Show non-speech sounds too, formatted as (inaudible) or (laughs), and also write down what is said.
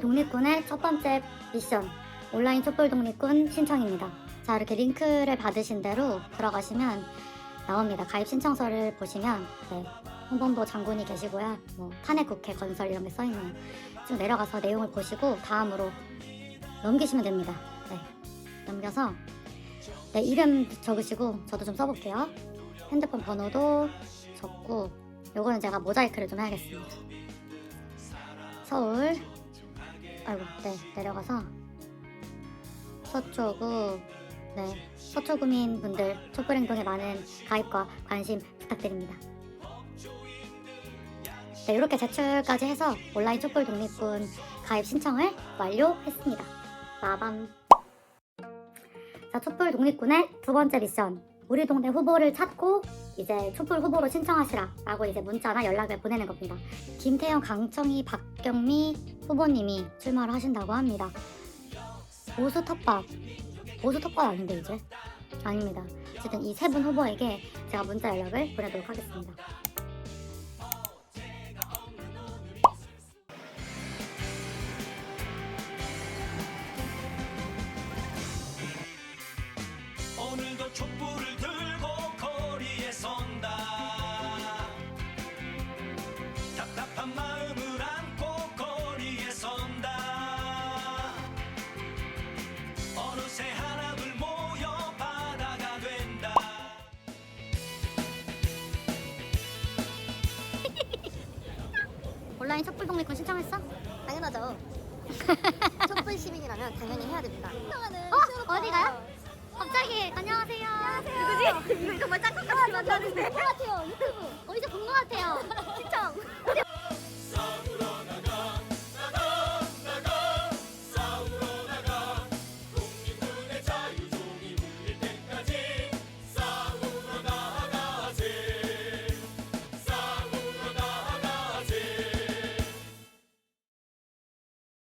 독립군의 첫 번째 미션 온라인 촛불 독립군 신청입니다. 자 이렇게 링크를 받으신 대로 들어가시면 나옵니다. 가입 신청서를 보시면 네, 홍범도 장군이 계시고요. 뭐 탄핵 국회 건설 이런 게 써있네요. 쭉 내려가서 내용을 보시고 다음으로 넘기시면 됩니다. 네, 넘겨서 네, 이름 적으시고 저도 좀 써볼게요. 핸드폰 번호도 적고 요거는 제가 모자이크를 좀 해야겠습니다. 서울 아이고 네 내려가서 서초구 네 서초구민 분들 촛불행동에 많은 가입과 관심 부탁드립니다. 네 이렇게 제출까지 해서 온라인 촛불 독립군 가입 신청을 완료했습니다. 빠밤. 자 촛불 독립군의 두 번째 미션 우리 동네 후보를 찾고 이제 촛불 후보로 신청하시라 라고 이제 문자나 연락을 보내는 겁니다. 김태형, 강청희, 박경미 후보님이 출마를 하신다고 합니다. 보수 텃밭 보수 텃밭 아닌데 이제 아닙니다. 어쨌든 이 세 분 후보에게 제가 문자 연락을 보내도록 하겠습니다. 답답한 마음을 안고 거리에 선다 어느새 하나둘 모여 바다가 된다 (laughs) 온라인 촛불 독립군 신청했어? 당연하죠. (laughs) 촛불 시민이라면 당연히 해야 됩니다. 어? 어디 가요? 갑자기 안녕하세요. 누구지? 이거 정말 짝꿍같이 만나는데. 같아요. 유튜브. 어디서 본 것 같아요.